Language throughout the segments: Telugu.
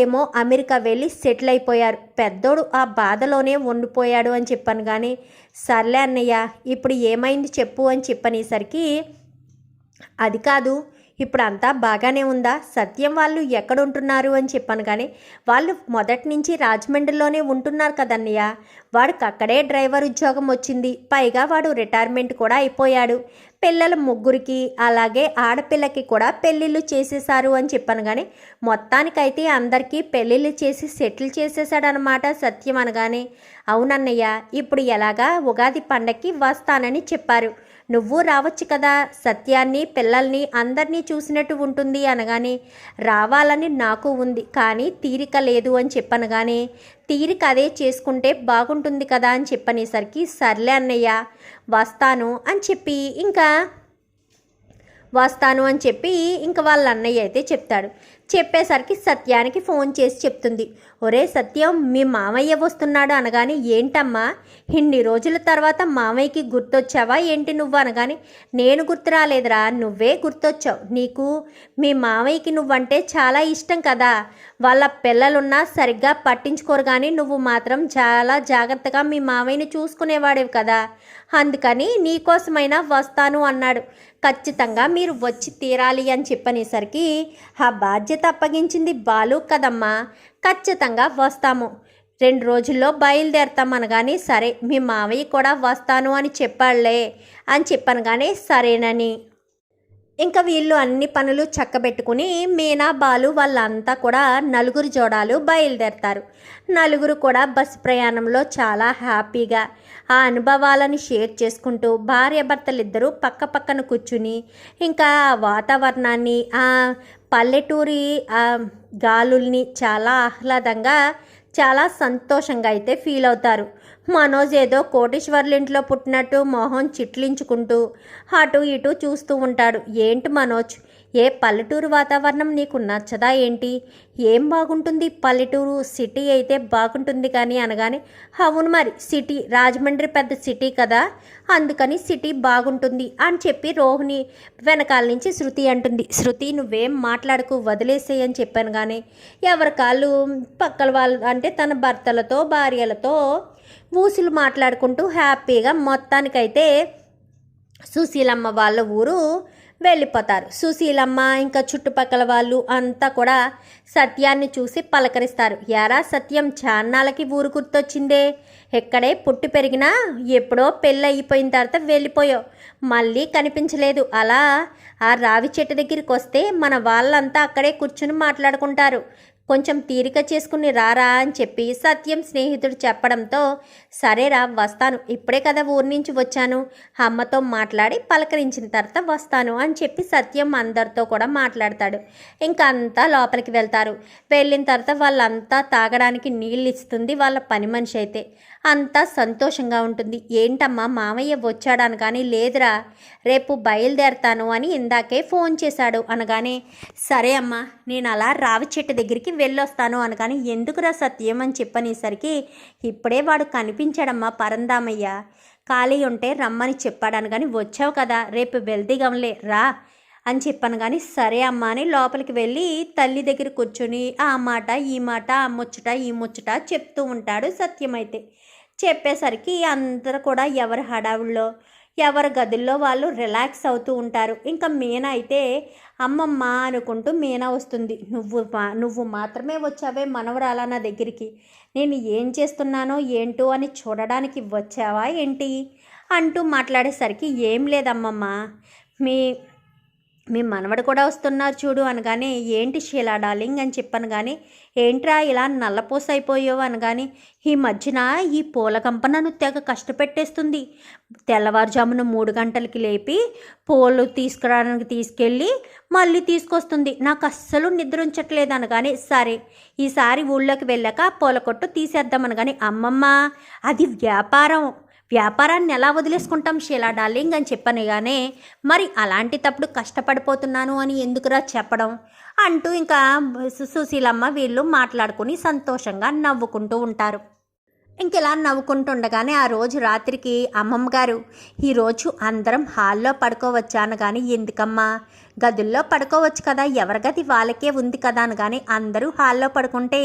ఏమో అమెరికా వెళ్ళి సెటిల్ అయిపోయారు పెద్దోడు ఆ బాధలోనే ఉండిపోయాడు అని చెప్పాను కానీ సర్లే అన్నయ్య ఇప్పుడు ఏమైంది చెప్పు అని చెప్పనేసరికి అది కాదు ఇప్పుడు అంతా బాగానే ఉందా? సత్యం వాళ్ళు ఎక్కడ ఉంటున్నారు అని చెప్పాను కానీ వాళ్ళు మొదటి నుంచి రాజమండ్రిలోనే ఉంటున్నారు కదన్నయ్య. వాడికి అక్కడే డ్రైవర్ ఉద్యోగం వచ్చింది. పైగా వాడు రిటైర్మెంట్ కూడా అయిపోయాడు. పిల్లల ముగ్గురికి అలాగే ఆడపిల్లకి కూడా పెళ్ళిళ్ళు చేసేశారు అని చెప్పాను కానీ మొత్తానికైతే అందరికీ పెళ్ళిళ్ళు చేసి సెటిల్ చేసేసాడనమాట సత్యం అనగానే. అవునన్నయ్య ఇప్పుడు ఎలాగా ఉగాది పండక్కి వస్తానని చెప్పారు. నువ్వు రావచ్చు కదా సత్యాన్ని పిల్లల్ని అందరినీ చూసినట్టు ఉంటుంది అనగానే రావాలని నాకు ఉంది కానీ తీరిక లేదు అని చెప్పనగానే తీరిక అదే చేసుకుంటే బాగుంటుంది కదా అని చెప్పనేసరికి సర్లే అన్నయ్య వస్తాను అని చెప్పి ఇంకా వస్తాను అని చెప్పి ఇంక వాళ్ళ అన్నయ్య అయితే చెప్తాడు. చెప్పేసరికి సత్యానికి ఫోన్ చేసి చెప్తుంది. ఒరే సత్యం మీ మామయ్య వస్తున్నాడు అనగానే ఏంటమ్మా? ఇన్ని రోజుల తర్వాత మామయ్యకి గుర్తొచ్చావా ఏంటి నువ్వు అనగానే? నేను గుర్తు రాలేదురా నువ్వే గుర్తొచ్చావు. నీకు మీ మామయ్యకి నువ్వంటే చాలా ఇష్టం కదా. వాళ్ళ పిల్లలున్నా సరిగ్గా పట్టించుకోరు కానీ నువ్వు మాత్రం చాలా జాగ్రత్తగా మీ మామయ్యని చూసుకునేవాడేవి కదా. అందుకని నీకోసమైనా వస్తాను అన్నాడు. ఖచ్చితంగా మీరు వచ్చి తీరాలి అని చెప్పనేసరికి ఆ బాధ్యత అప్పగించింది బాలు కదమ్మా. ఖచ్చితంగా వస్తాము. రెండు రోజుల్లో బయలుదేరతాం అనగానే సరే మీ మావయ్య కూడా వస్తాను అని చెప్పాడులే అని చెప్పాను కానీ సరేనని. ఇంకా వీళ్ళు అన్ని పనులు చక్కబెట్టుకుని మీనా బాలు వాళ్ళంతా కూడా నలుగురు జోడాలు బయలుదేరతారు. నలుగురు కూడా బస్సు ప్రయాణంలో చాలా హ్యాపీగా ఆ అనుభవాలను షేర్ చేసుకుంటూ భార్యాభర్తలిద్దరూ పక్క పక్కన కూర్చుని ఇంకా ఆ వాతావరణాన్ని ఆ పల్లెటూరి గాలుల్ని చాలా ఆహ్లాదంగా చాలా సంతోషంగా అయితే ఫీల్ అవుతారు. మనోజ్ ఏదో కోటీశ్వర్ల ఇంట్లో పుట్టినట్టు మొహం చిట్లించుకుంటూ అటు ఇటు చూస్తూ ఉంటాడు. ఏంటి మనోజ్? ఏ పల్లెటూరు వాతావరణం నీకు నచ్చదా ఏంటి? ఏం బాగుంటుంది? పల్లెటూరు సిటీ అయితే బాగుంటుంది కానీ అనగానే అవును మరి సిటీ రాజమండ్రి పెద్ద సిటీ కదా అందుకని సిటీ బాగుంటుంది అని చెప్పి రోహిణి వెనకాల నుంచి శృతి అంటుంది. శృతి నువ్వేం మాట్లాడకు వదిలేసేయని అని చెప్పాను కానీ ఎవరి కాళ్ళు పక్కల వాళ్ళు అంటే తన భర్తలతో భార్యలతో ఊసులు మాట్లాడుకుంటూ హ్యాపీగా మొత్తానికైతే సుశీలమ్మ వాళ్ళ ఊరు వెళ్ళిపోతారు. సుశీలమ్మ ఇంకా చుట్టుపక్కల వాళ్ళు అంతా కూడా సత్యాన్ని చూసి పలకరిస్తారు. యారా సత్యం చాన్నాళ్ళకి ఊరు గుర్తొచ్చిందే. ఎక్కడే పుట్టి పెరిగినా ఎప్పుడో పెళ్ళి అయిపోయిన తర్వాత వెళ్ళిపోయావు మళ్ళీ కనిపించలేదు. అలా ఆ రావి చెట్టు దగ్గరికి వస్తే మన వాళ్ళంతా అక్కడే కూర్చుని మాట్లాడుకుంటారు. కొంచెం తీరిక చేసుకుని రారా అని చెప్పి సత్యం స్నేహితుడు చెప్పడంతో సరేరా వస్తాను. ఇప్పుడే కదా ఊరి నుంచి వచ్చాను. అమ్మతో మాట్లాడి పలకరించిన తర్వాత వస్తాను అని చెప్పి సత్యం అందరితో కూడా మాట్లాడతాడు. ఇంకా అంతా లోపలికి వెళ్తారు. వెళ్ళిన తర్వాత వాళ్ళంతా తాగడానికి నీళ్ళు ఇస్తుంది వాళ్ళ పని మనిషి అయితే. అంతా సంతోషంగా ఉంటుంది. ఏంటమ్మా మామయ్య వచ్చాడు కానీ లేదురా రేపు బయలుదేరతాను అని ఇందాకే ఫోన్ చేశాడు అనగానే సరే అమ్మా నేను అలా రావి చెట్టు దగ్గరికి వెళ్ళొస్తాను అనగానే ఎందుకురా సత్యం అని చెప్పనేసరికి ఇప్పుడే వాడు కనిపించాడమ్మా పరందామయ్య ఖాళీ ఉంటే రమ్మని చెప్పాడు అనగాని వచ్చావు కదా రేపు వెళ్దిగంలే రా అని చెప్పాను కానీ సరే అమ్మ అని లోపలికి వెళ్ళి తల్లి దగ్గర కూర్చొని ఆ మాట ఈ మాట ఆ ముచ్చట ఈ ముచ్చట చెప్తూ ఉంటాడు సత్యమైతే. చెప్పేసరికి అందరూ కూడా ఎవరి హడావుల్లో ఎవరి గదుల్లో వాళ్ళు రిలాక్స్ అవుతూ ఉంటారు. ఇంకా మీనా అయితే అమ్మమ్మ అనుకుంటూ మీనా వస్తుంది. నువ్వు మా- నువ్వు మాత్రమే వచ్చావే మనవరాలా నా దగ్గరికి? నేను ఏం చేస్తున్నానో ఏంటో అని చూడడానికి వచ్చావా ఏంటి? అంటూ మాట్లాడేసరికి ఏం లేదమ్మమ్మ. మీ మీ మనవడు కూడా వస్తున్నారు చూడు అనగానే ఏంటి షీలా డార్లింగ్? అని చెప్పాను కానీ ఏంట్రా ఇలా నల్లపూస అయిపోయావు అనగాని ఈ మధ్యన ఈ పూల కంప నన్ను తెగ కష్టపెట్టేస్తుంది. తెల్లవారుజామున మూడు గంటలకి లేపి పూలు తీసుకురావడానికి తీసుకెళ్ళి మళ్ళీ తీసుకొస్తుంది. నాకు అస్సలు నిద్ర ఉంచట్లేదు అనగానే సరే ఈసారి ఊళ్ళోకి వెళ్ళాక పూల కొట్టు తీసేద్దాం అనగానే అమ్మమ్మ అది వ్యాపారం. వ్యాపారాన్ని ఎలా వదిలేసుకుంటాం షీలా డార్లింగ్ అని చెప్పనగానే మరి అలాంటి తప్పుడు కష్టపడిపోతున్నాను అని ఎందుకురా చెప్పడం? అంటూ ఇంకా సుశీలమ్మ వీళ్ళు మాట్లాడుకుని సంతోషంగా నవ్వుకుంటూ ఉంటారు. ఇంకెలా నవ్వుకుంటుండగానే ఆ రోజు రాత్రికి అమ్మమ్మ గారు ఈరోజు అందరం హాల్లో పడుకోవచ్చాను కానీ ఎందుకమ్మా? గదుల్లో పడుకోవచ్చు కదా ఎవరి గది వాళ్ళకే ఉంది కదా? అనగానే అందరూ హాల్లో పడుకుంటే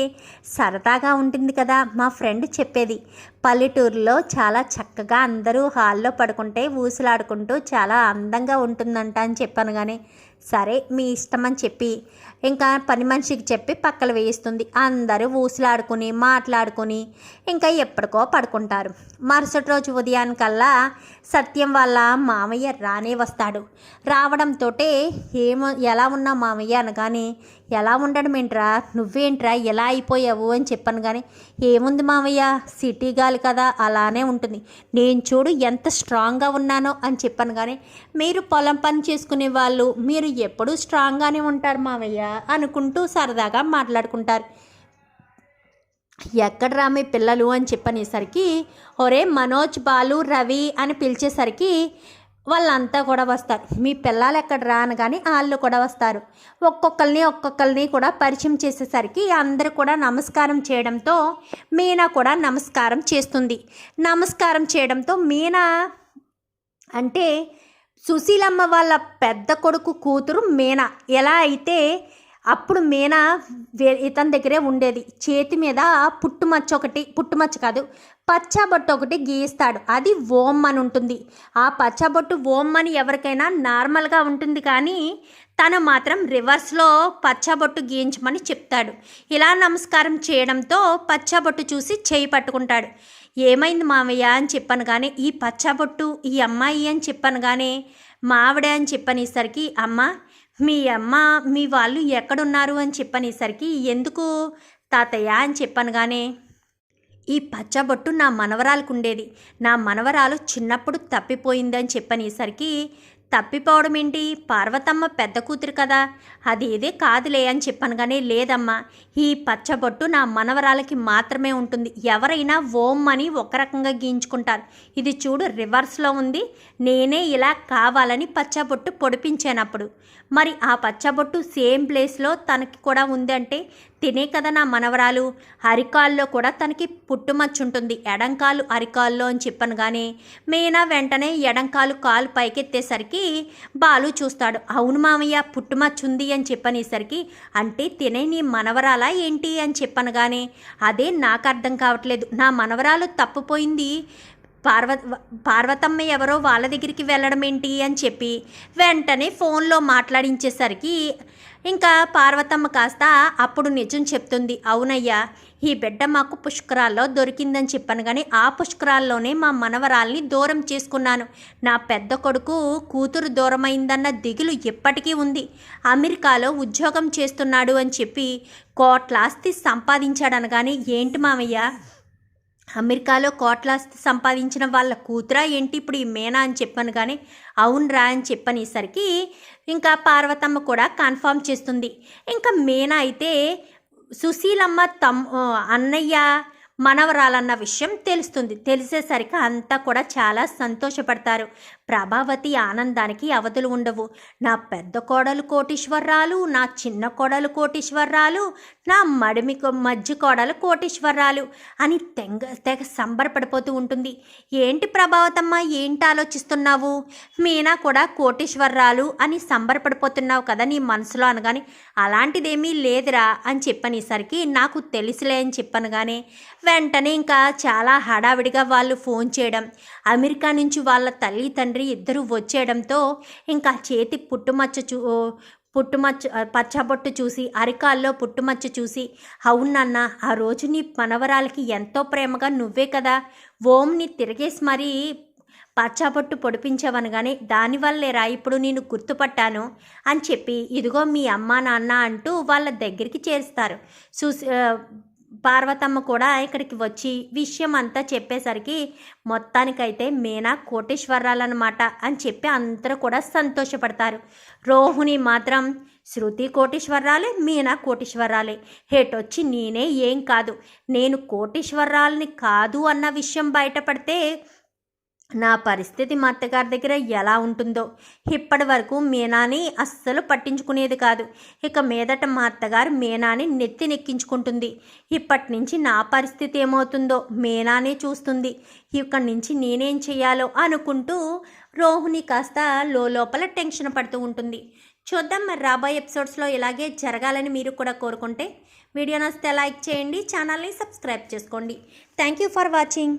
సరదాగా ఉంటుంది కదా మా ఫ్రెండ్ చెప్పేది. పల్లెటూరులో చాలా చక్కగా అందరూ హాల్లో పడుకుంటే ఊసులాడుకుంటూ చాలా అందంగా ఉంటుందంట అని చెప్పాను కానీ సరే మీ ఇష్టం అని చెప్పి ఇంకా పని మనిషికి చెప్పి పక్కలు వేయిస్తుంది. అందరూ ఊసులాడుకుని మాట్లాడుకుని ఇంకా ఎప్పటికో పడుకుంటారు. మరుసటి రోజు ఉదయానికల్లా సత్యం వాళ్ళ మామయ్య రానే వస్తాడు. రావడంతో ఏమో ఎలా ఉన్నా మామయ్య? అనగానే ఎలా ఉండడం ఏంట్రా? నువ్వేంట్రా? ఎలా అయిపోయావు? అని చెప్పాను కానీ ఏముంది మామయ్య? సిటీ గాలి కదా అలానే ఉంటుంది. నేను చూడు ఎంత స్ట్రాంగ్గా ఉన్నానో అని చెప్పాను కానీ మీరు పొలం పని చేసుకునే వాళ్ళు మీరు ఎప్పుడూ స్ట్రాంగ్గానే ఉంటారు మామయ్య అనుకుంటూ సరదాగా మాట్లాడుకుంటారు. ఎక్కడరా మీ పిల్లలు అని చెప్పనేసరికి ఒరే మనోజ్ బాలు రవి అని పిలిచేసరికి వాళ్ళంతా కూడా వస్తారు. మీ పిల్లలు ఎక్కడరా అనగానే వాళ్ళు కూడా వస్తారు. ఒక్కొక్కరిని ఒక్కొక్కరిని కూడా పరిచయం చేసేసరికి అందరూ కూడా నమస్కారం చేయడంతో మీనా కూడా నమస్కారం చేస్తుంది. నమస్కారం చేయడంతో మీనా అంటే సుశీలమ్మ వాళ్ళ పెద్ద కొడుకు కూతురు మీనా. ఎలా అయితే అప్పుడు మీనా వే- ఇతని దగ్గరే ఉండేది. చేతి మీద పుట్టుమచ్చ ఒకటి పుట్టుమచ్చ కాదు పచ్చబొట్టు ఒకటి గీస్తాడు అది ఓం అని ఉంటుంది. ఆ పచ్చబొట్టు ఓం అని ఎవరికైనా నార్మల్గా ఉంటుంది కానీ తను మాత్రం రివర్స్లో పచ్చబొట్టు గీయించమని చెప్తాడు. ఇలా నమస్కారం చేయడంతో పచ్చబొట్టు చూసి చేయి పట్టుకుంటాడు. ఏమైంది మామయ్య అని చెప్పాను కానీ ఈ పచ్చబొట్టు ఈ అమ్మాయి అని చెప్పాను కానీ మావిడే అని చెప్పనేసరికి అమ్మ మీ అమ్మ మీ వాళ్ళు ఎక్కడున్నారు అని చెప్పనేసరికి ఎందుకు తాతయ్య అని చెప్పాను కానీ ఈ పచ్చబొట్టు నా మనవరాలకు ఉండేది నా మనవరాలు చిన్నప్పుడు తప్పిపోయిందని చెప్పనేసరికి తప్పిపోవడం ఏంటి పార్వతమ్మ పెద్ద కూతురు కదా. అది కాదులే అని చెప్పాను కానీ లేదమ్మా ఈ పచ్చబొట్టు నా మనవరాలకి మాత్రమే ఉంటుంది. ఎవరైనా ఓం అని ఒక రకంగా గీయించుకుంటారు. ఇది చూడు రివర్స్లో ఉంది. నేనే ఇలా కావాలని పచ్చబొట్టు పొడిపించానప్పుడు. మరి ఆ పచ్చబొట్టు సేమ్ ప్లేస్లో తనకి కూడా ఉంది అంటే తినే కదా నా మనవరాలు. అరికాల్లో కూడా తనకి పుట్టుమచ్చు ఉంటుంది. ఎడంకాలు అరికాల్లో అని చెప్పను కానీ మీనా వెంటనే ఎడంకాలు కాలు పైకెత్తేసరికి బాలు చూస్తాడు. అవును మామయ్య పుట్టుమచ్చు ఉంది అని చెప్పనేసరికి అంటే తినే నీ మనవరాలా ఏంటి అని చెప్పను కానీ అదే నాకు అర్థం కావట్లేదు. నా మనవరాలు తప్పుపోయింది పార్వ పార్వతమ్మ ఎవరో వాళ్ళ దగ్గరికి వెళ్ళడం ఏంటి అని చెప్పి వెంటనే ఫోన్లో మాట్లాడించేసరికి ఇంకా పార్వతమ్మ కాస్త అప్పుడు నిజం చెప్తుంది. అవునయ్యా ఈ బిడ్డ మాకు పుష్కరాల్లో దొరికిందని చెప్పాను కానీ ఆ పుష్కరాల్లోనే మా మనవరాల్ని దూరం చేసుకున్నాను. నా పెద్ద కొడుకు కూతురు దూరమైందన్న దిగులు ఇప్పటికీ ఉంది. అమెరికాలో ఉద్యోగం చేస్తున్నాడు అని చెప్పి కోట్లాస్తి సంపాదించాడనగానే ఏంటి మామయ్య అమెరికాలో కోట్లాస్తి సంపాదించిన వాళ్ళ కూతురా ఏంటి? ఇప్పుడు ఈ మేనా అని చెప్పాను కానీ అవునరా అని చెప్పనేసరికి ఇంకా పార్వతమ్మ కూడా కన్ఫర్మ్ చేస్తుంది. ఇంకా మేనా అయితే సుశీలమ్మ తమ్ అన్నయ్య మనవరాలన్న విషయం తెలుస్తుంది. తెలిసేసరికి అంతా కూడా చాలా సంతోషపడతారు. ప్రభావతి ఆనందానికి అవధులు ఉండవు. నా పెద్ద కోడలు కోటీశ్వరరాలు నా చిన్న కోడలు కోటీశ్వరరాలు నా మడిమి మధ్య కోడలు కోటీశ్వరరాలు అని తెంగ తెగ సంబరపడిపోతూ ఉంటుంది. ఏంటి ప్రభావతమ్మ ఏంటి ఆలోచిస్తున్నావు? మీనా కూడా కోటీశ్వరరాలు అని సంబరపడిపోతున్నావు కదా నీ మనసులో అనగానే. అలాంటిదేమీ లేదురా అని చెప్పనేసరికి నాకు తెలుసులే అని చెప్పాను కానీ వెంటనే ఇంకా చాలా హడావిడిగా వాళ్ళు ఫోన్ చేయడం అమెరికా నుంచి వాళ్ళ తల్లి తండ్రి తండ్రి ఇద్దరూ వచ్చేయడంతో ఇంకా చేతి పుట్టుమచ్చ చూ పుట్టుమచ్చ పచ్చబొట్టు చూసి అరికాల్లో పుట్టుమచ్చ చూసి అవునన్న ఆ రోజు నీ మనవరాలకి ఎంతో ప్రేమగా నువ్వే కదా ఓంని తిరిగేసి మరీ పచ్చబొట్టు దానివల్లే దానివల్లేరా ఇప్పుడు నేను గుర్తుపట్టాను అని చెప్పి ఇదిగో మీ అమ్మ నాన్న అంటూ వాళ్ళ దగ్గరికి చేరుస్తారు. చూసి పార్వతమ్మ కూడా ఇక్కడికి వచ్చి విషయం అంతా చెప్పేసరికి మొత్తానికైతే మీనా కోటేశ్వరాలన్నమాట అని చెప్పి అందరూ కూడా సంతోషపడతారు. రోహిణి మాత్రం శృతి కోటేశ్వరాలే మీనా కోటేశ్వరాలే హేటొచ్చి నేనే ఏం కాదు. నేను కోటీశ్వరాలని కాదు అన్న విషయం బయటపడితే నా పరిస్థితి మా అత్తగారి దగ్గర ఎలా ఉంటుందో. ఇప్పటి వరకు మీనాని అస్సలు పట్టించుకునేది కాదు. ఇక మీదట మా అత్తగారు మీనాని నెత్తి నెక్కించుకుంటుంది. ఇప్పటి నుంచి నా పరిస్థితి ఏమవుతుందో మీనానే చూస్తుంది. ఇక్కడి నుంచి నేనేం చేయాలో అనుకుంటూ రోహిణి కాస్త లోపల టెన్షన్ పడుతూ ఉంటుంది. చూద్దాం మరి రాబోయే ఎపిసోడ్స్లో ఇలాగే జరగాలని మీరు కూడా కోరుకుంటే వీడియో నచ్చితే లైక్ చేయండి ఛానల్ని సబ్స్క్రైబ్ చేసుకోండి. Thank you for watching.